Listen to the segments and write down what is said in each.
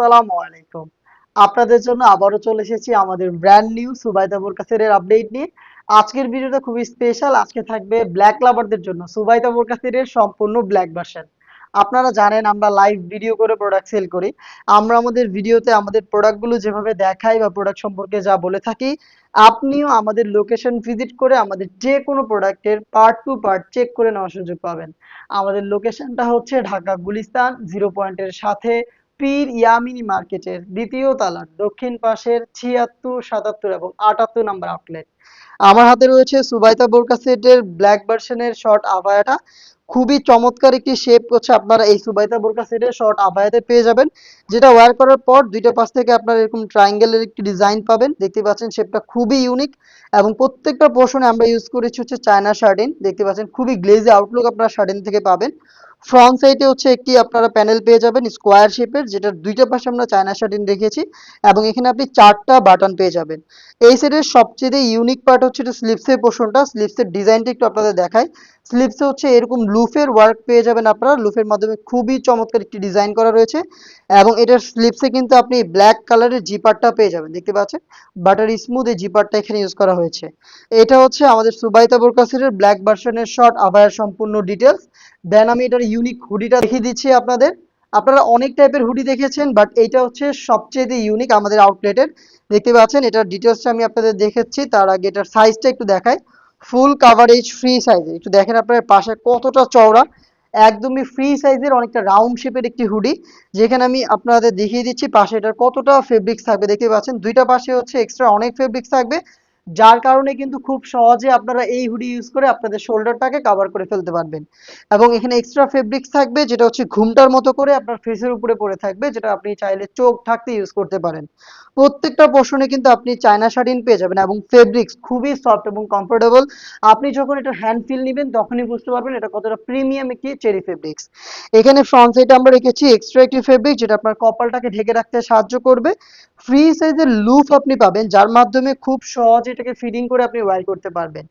আসসালামু আলাইকুম। আপনাদের জন্য আবারও চলে এসেছি আমাদের ব্র্যান্ড নিউ আপডেট নিয়ে। আজকের ভিডিওটা খুবই স্পেশাল আজকে থাকবে ব্ল্যাক লাভারদের জন্য সম্পূর্ণ ব্ল্যাক ভার্সন আপনারা জানেন আমরা লাইভ ভিডিও করে প্রোডাক্ট সেল করি। আমরা আমাদের ভিডিওতে আমাদের প্রোডাক্টগুলো যেভাবে দেখাই বা প্রোডাক্ট সম্পর্কে যা বলে থাকি, আপনিও আমাদের লোকেশন ভিজিট করে আমাদের যে কোনো প্রোডাক্টের পার্ট টু পার্ট চেক করে নেওয়ার সুযোগ পাবেন। আমাদের লোকেশনটা হচ্ছে ঢাকা গুলিস্তান জিরো পয়েন্টের সাথে পীর ইয়ামিনী মার্কেটের দ্বিতীয় তালার দক্ষিণ পাশের ছিয়াত্তর, সাতাত্তর এবং আটাত্তর নাম্বার আউটলেট। আমার হাতে রয়েছে সুবাইতা বোরকা সেটের ব্ল্যাক ভার্সনের শর্ট আবায়াটা খুবই চমৎকার একটি শেপ হচ্ছে আপনারা এই সুবাইতা বোরকা সেটের শর্ট আবায়াতে পেয়ে যাবেন, যেটা ওয়্যার করার পর দুইটা পাশ থেকে আপনারা এরকম ট্রায়াঙ্গেলের একটি ডিজাইন পাবেন। দেখতে পাচ্ছেন শেপটা খুবই ইউনিক এবং প্রত্যেকটা পোর্শনে আমরা ইউজ করেছি হচ্ছে চায়না শার্টিন। দেখতে পাচ্ছেন খুবই গ্লেজি আউটলুক আপনারা শার্টিন থেকে পাবেন। ফ্রন্ট সাইডে হচ্ছে একটি আপনারা প্যানেল পেয়ে যাবেন স্কোয়ার শেপের যেটার দুইটা পাশে আমরা চায়না শার্টিন রেখেছি এবং এখানে আপনি চারটা বাটন পেয়ে যাবেন। এই সেটের সবচেয়ে ইউনিক পার্ট হচ্ছে এটা স্লিপসের পোর্শনটা স্লিপসের ডিজাইনটা একটু আপনাদের দেখাই। স্লিপসে হচ্ছে এরকম লুফের ওয়ার্ক পেয়ে যাবেন আপনারা লুফের মাধ্যমে খুবই চমৎকার একটি ডিজাইন করা রয়েছে এবং এটার স্লিপসে কিন্তু আপনি ব্ল্যাক কালারের জিপারটা পেয়ে যাবেন, দেখতে পাচ্ছেন? বাটার স্মুথ এই জিপারটা এখানে ইউজ করা হয়েছে। এটা হচ্ছে আমাদের সুবাইতা বোরকাসের ব্ল্যাক ভার্সনের শর্ট আভায়ার সম্পূর্ণ ডিটেলস দেন আমি এটার ইউনিক হুডিটা দেখিয়ে দিচ্ছি আপনাদের। আপনারা অনেক টাইপের হুডি দেখেছেন বাট এইটা হচ্ছে সবচেয়ে ইউনিক আমাদের আউটলেটের দেখতে পাচ্ছেন, এটার ডিটেলসটা আমি আপনাদের দেখাচ্ছি, তার আগে এটার সাইজটা একটু দেখাই। ফুল কাভারেজ ফ্রি সাইজে একটু দেখেন আপনার পাশে কতটা চওড়া। একদমই ফ্রি সাইজের অনেকটা রাউন্ড শেপের একটি হুডি যেখানে আমি আপনাদের দেখিয়ে দিচ্ছি, পাশে এটার কতটা ফেব্রিক্স থাকবে। দেখতে পাচ্ছেন, দুইটা পাশে হচ্ছে এক্সট্রা অনেক ফেব্রিক্স থাকবে। যার কারণে কিন্তু খুব সহজে আপনারা এই হুডি ইউজ করে আপনাদের শোল্ডারটাকে কভার করে ফেলতে পারবেন। এবং এখানে এক্সট্রা ফেব্রিক্স থাকবে, যেটা হচ্ছে ঘুমটার মতো করে আপনার ফেসের উপরে পড়ে থাকবে, যেটা আপনি চাইলে চোখ ঢাকতে ইউজ করতে পারেন। প্রত্যেকটা পোর্শনে কিন্তু আপনি চায়না শাড়িন পেয়ে যাবেন এবং ফেব্রিক্স খুবই সফট এবং কমফোর্টেবল আপনি যখন এটা হ্যান্ড ফিল নেবেন, তখনই বুঝতে পারবেন এটা কতটা প্রিমিয়াম একটি চেরি ফেব্রিক্স এখানে ফ্রন্ট সাইডে আমরা রেখেছি এক্সট্রা একটি ফেব্রিক যেটা আপনার কপালটাকে ঢেকে রাখতে সাহায্য করবে। ফ্রি সাইজের লুফ আপনি পাবেন, যার মাধ্যমে খুব সহজে এটাকে ফিডিং করে আপনি ওয়ার করতে পারবেন।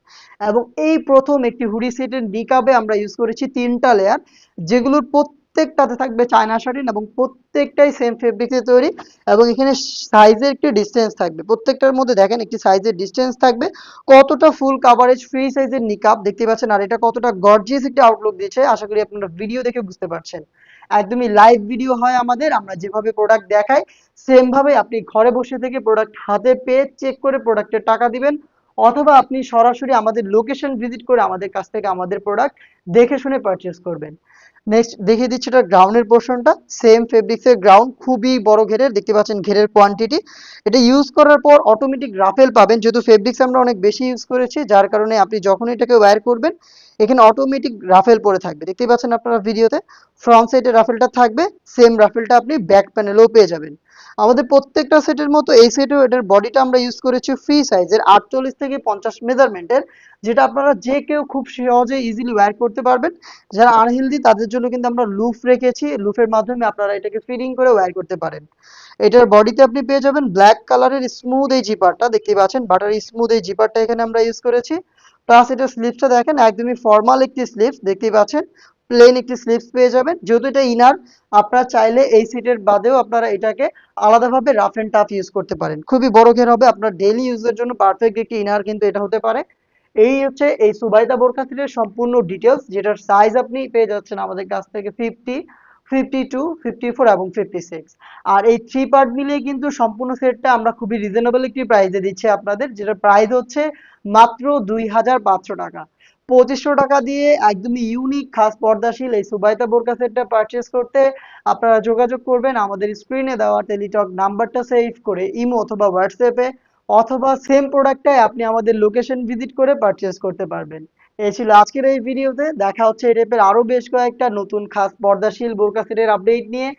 এবং এই প্রথম একটি হুডি সেটের নিকাবে আমরা ইউজ করেছি তিনটা লেয়ার যেগুলোর প্রত্যেকটাতে থাকবে চায়না শাড়িন এবং প্রত্যেকটাই সেম ফেব্রিক্সে তৈরি এবং এখানে সাইজের একটি ডিস্টেন্স থাকবে। প্রত্যেকটার মধ্যে দেখেন একটি সাইজের ডিস্টেন্স থাকবে। কতটা ফুল কাভারেজ ফ্রি সাইজের নিকাপ দেখতে পাচ্ছেন, আর এটা কতটা গর্জিয়াস একটি আউটলুক দিচ্ছে, আশা করি আপনারা ভিডিও দেখে বুঝতে পারছেন। একদমই লাইভ ভিডিও হয় আমাদের, আমরা যেভাবে প্রোডাক্ট দেখাই সেম ভাবে আপনি ঘরে বসে থেকে প্রোডাক্ট হাতে পেয়ে চেক করে প্রোডাক্টের টাকা দিবেন, অথবা আপনি সরাসরি আমাদের লোকেশন ভিজিট করে আমাদের কাছ থেকে আমাদের প্রোডাক্ট দেখে শুনে পারচেস করবেন। নেক্সট দেখিয়ে দিচ্ছি এটা গ্রাউন্ডের পোর্শনটা সেম ফেব্রিক্সের গ্রাউন্ড খুবই বড় ঘেরের, দেখতে পাচ্ছেন ঘেরের কোয়ান্টিটি এটা ইউজ করার পর অটোমেটিক রাফেল পাবেন, যেহেতু ফেব্রিক্স আমরা অনেক বেশি ইউজ করেছি, যার কারণে আপনি যখন এটাকে ওয়্যার করবেন এখানে অটোমেটিক রাফেল পরে থাকবে। দেখতে পাচ্ছেন আপনারা ভিডিওতে ফ্রন্ট সাইডে রাফেলটা থাকবে সেম রাফেলটা আপনি ব্যাক প্যানেলেও পেয়ে যাবেন। আমাদের প্রত্যেকটা সেটের মতো এই সেটেও এটার বডিটা আমরা ইউজ করেছি ফ্রি সাইজের আটচল্লিশ থেকে পঞ্চাশ মেজারমেন্টের যেটা আপনারা যে কেউ খুব সহজে ইজিলি ওয়্যার করতে পারবেন। যারা আনহেলদি তাদের জন্য কিন্তু আমরা লুফ রেখেছি। লুফের মাধ্যমে আপনারা এটাকে ফিডিং করে ওয়্যার করতে পারেন। এটার বডিতে আপনি পেয়ে যাবেন ব্ল্যাক কালারের স্মুথ এই জিপারটা দেখতে পাচ্ছেন বাটার স্মুথ এই জিপারটা এখানে আমরা ইউজ করেছি। প্লাস এটার স্লিপসটা দেখেন, একদমই ফর্মাল একটি স্লিপস দেখতেই পাচ্ছেন। প্লেন একটি স্লিপস পেয়ে যাবেন। যেহেতু এটা ইনার আপনারা চাইলে এই সিটের বাদেও আপনারা এটাকে আলাদাভাবে রাফ এন্ড টাফ ইউজ করতে পারেন। খুবই বড় ঘের হবে, আপনার ডেইলি ইউজের জন্য পারফেক্ট একটি ইনার কিন্তু এটা হতে পারে। এই হচ্ছে এই সুবাইদা বোরকা সেটের সম্পূর্ণ ডিটেলস যেটার সাইজ আপনি পেয়ে যাচ্ছেন আমাদের কাছ থেকে fifty fifty two fifty four এবং ফিফটি সিক্স আর এই থ্রি পার্ট মিলিয়ে কিন্তু সম্পূর্ণ সেটটা আমরা খুবই রিজনেবল একটি প্রাইসে দিচ্ছি আপনাদের, যেটার প্রাইস হচ্ছে মাত্র দুই হাজার পাঁচশো টাকা। পঁচিশশো টাকা দিয়ে একদমই ইউনিক খাস, পর্দাশীল এই সুবাইতা বোরকা সেটটা পারচেস করতে আপনারা যোগাযোগ করবেন আমাদের স্ক্রিনে দেওয়া টেলিটক নাম্বারটা সেভ করে ইমো অথবা হোয়াটসঅ্যাপে অথবা সেম প্রোডাক্টটাই আপনি আমাদের লোকেশন ভিজিট করে পারচেস করতে পারবেন। এই ছিল আজকের এই ভিডিওতে দেখা হচ্ছে এই টাইপের আরও বেশ কয়েকটা নতুন খাস পর্দাশীল বোরকা সেটের আপডেট নিয়ে।